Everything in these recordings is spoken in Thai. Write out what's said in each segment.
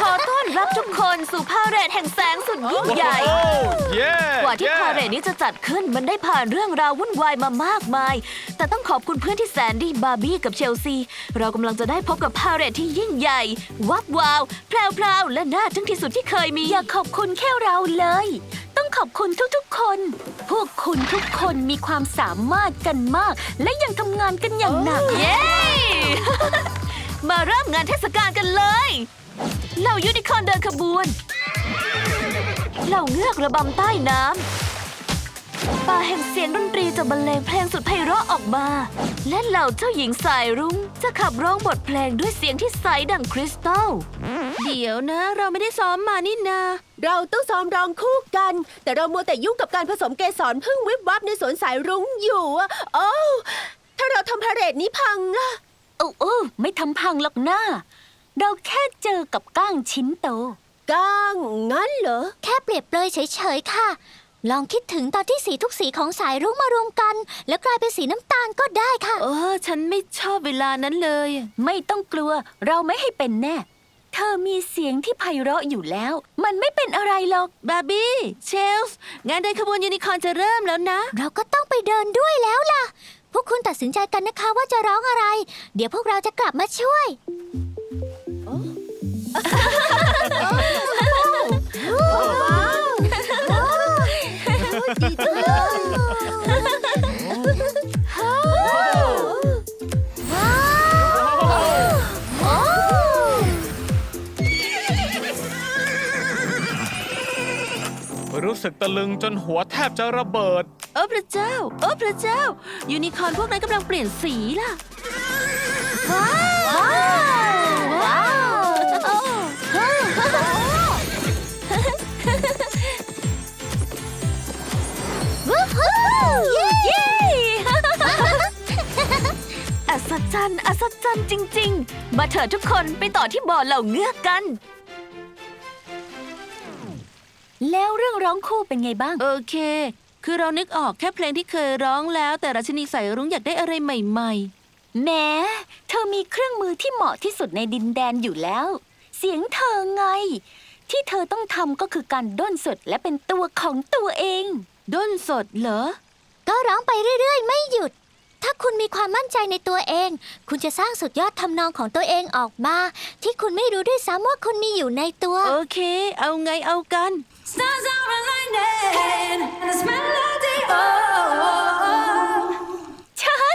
ขอต้อนรับทุกคนสู่พาเหรดแห่งแสงสุดยิ่งใหญ่ โอ้เย้กว่าที่ย้พาเหรดนี้จะจัดขึ้นมันได้ผ่านเรื่องราววุ่นวายมามากมาย แต่ต้องขอบคุณเพื่อนที่แสนดีบาร์บี้กับเชลซี เรากำลังจะได้พบกับพาเหรดที่ยิ่งใหญ่ วับวาว แพรวๆและน่าทึ่งที่สุดที่เคยมี อยากขอบคุณแค่เราเลย ต้องขอบคุณทุกๆคน พวกคุณทุกคนมีความสามารถกันมาก และยังทำงานกันอย่างหนัก เย้ มาเริ่มงานเทศกาลกันเลยเหล่ายูนิคอร์นเดินขบวนเหล่าเงือกระบำใต้น้ำป่าแห่งเสียงดนตรีจะบรรเลงเพลงสุดไพเราะออกมา และเหล่าเจ้าหญิงสายรุ้งจะขับร้องบทเพลงด้วยเสียงที่ใสดังคริสตัลเดี๋ยวนะ เราไม่ได้ซ้อมมานี่นา เราต้องซ้อมร้องคู่กัน แต่เรามัวแต่ยุ่งกับการผสมเกสรพึ่งวิบวับในสวนสายรุ้งอยู่อะโอ้วถ้าเราทำพาเหรดนี้พังอะ โอ้โอ้ไม่ทำพังหรอกนะเราแค่เจอกับก้างชิ้นโต ก้างงั้นเหรอ แค่เปรียบเปรยเฉยๆค่ะ ลองคิดถึงตอนที่สีทุกสีของสายรุ้งมารวมกัน แล้วกลายเป็นสีน้ำตาลก็ได้ค่ะ เออ ฉันไม่ชอบเวลานั้นเลย ไม่ต้องกลัว เราไม่ให้เป็นแน่ เธอมีเสียงที่ไพเราะอยู่แล้ว มันไม่เป็นอะไรหรอก บาร์บี้ เชลส์งานเดินขบวนยูนิคอร์นจะเริ่มแล้วนะ เราก็ต้องไปเดินด้วยแล้วล่ะพวกคุณตั ดสินใจกันนะคะว่าจะร้องอะไร เดี๋ยวพวกเราจะกลับมาช่วย รู้สึกตะลึงจนหัวแทบจะระเบิด โอ้พระเจ้า โอ้พระเจ้า ยูนิคอร์นพวกนั้นกำลังเปลี่ยนสีล่ะ ว้าว ว้าวเย้อัศจรรย์อัศจรรย์จริง ๆ มาเถอะทุกคนไปต่อที่บ่อเหล่าเงือกกัน แล้วเรื่องร้องคู่เป็นไงบ้าง โอเค คือเรานึกออกแค่เพลงที่เคยร้องแล้ว แต่ราชินีสายรุ้งอยากได้อะไรใหม่แหม้เธอมีเครื่องมือที่เหมาะที่สุดในดินแดนอยู่แล้ว เสียงเธอไง ที่เธอต้องทำก็คือการด้นสดและเป็นตัวของตัวเอง ๆ ด้นสดเหรอ ก็ร้องไปเรื่อย ๆ ไม่หยุด ถ้าคุณมีความมั่นใจในตัวเอง คุณจะสร้างสุดยอดทำนองของตัวเองออกมา ที่คุณไม่รู้ด้วยซ้ำว่าคุณมีอยู่ในตัว โอเค เอาไงเอากัน Stars are aligning, and this melody, oh, oh, oh. ใช่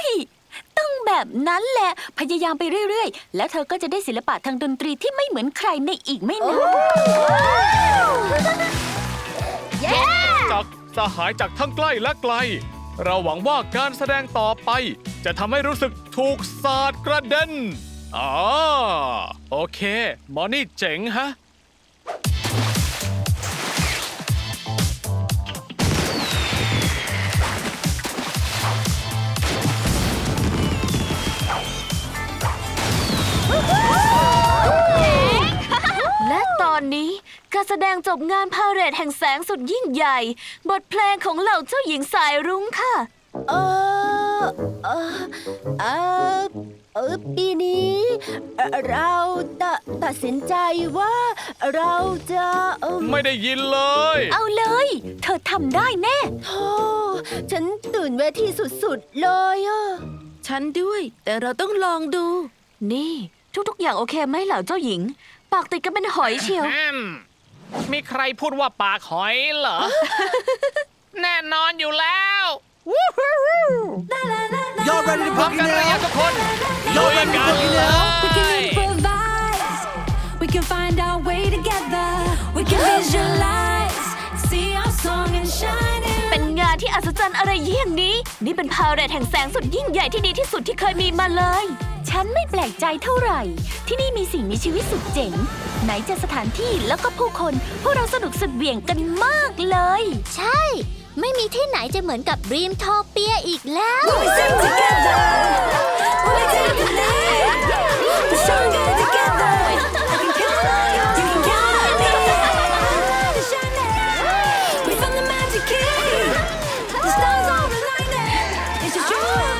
ต้องแบบนั้นแหละ พยายามไปเรื่อย ๆ แล้วเธอก็จะได้ศิลปะทางดนตรีที่ไม่เหมือนใครในอีกไม่นาน จากสหายจากทั้งใกล้และไกล เราหวังว่าการแสดงต่อไป จะทำให้รู้สึกถูกสาดกระเด็นอ๋อโอเคหมอนี่เจ๋งฮะและ การแสดงจบงานพาเหรดแห่งแสงสุดยิ่งใหญ่ บทเพลงของเหล่าเจ้าหญิงสายรุ้งค่ะ เออเออเออเออปีนี้เอ่อเราตะตัดสินใจว่าเราจะเออไม่ได้ยินเลย เอาเลย เธอทำได้แน่ โธ่ฉันตื่นเวทีสุดๆเลยอะฉันด้วย แต่เราต้องลองดู นี่ ทุกๆ อย่างโอเคไหมเหล่าเจ้าหญิง ปากติดกันเป็นหอยเชียวแฮม มีใครพูดว่าปากหอยเหรอ แน่นอนอยู่แล้ว Y'all ready to พร้อม boogie กันเลย now? ทุกคน Y'all ready to boogie now? We can improvise. We can find our way together. We can visualize. See our song and shine it. เป็นงานที่อัศจรรย์อะไรเยี่ยงนี้ นี่เป็นพาเรตแห่งแสงสุดยิ่งใหญ่ที่ดีที่สุดที่เคยมีมาเลย ฉันไม่แปลกใจเท่าไหร่ ที่นี่มีสิ่งมีชีวิตสุดเจ๋ง ไหนจะสถานที่แล้วก็ผู้คน พวกเราสนุกสุดเหวี่ยงกันมากเลย ใช่ ไม่มีที่ไหนจะเหมือนกับรีมทอเปียอีกแล้ว We sing together We take a name The song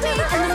me.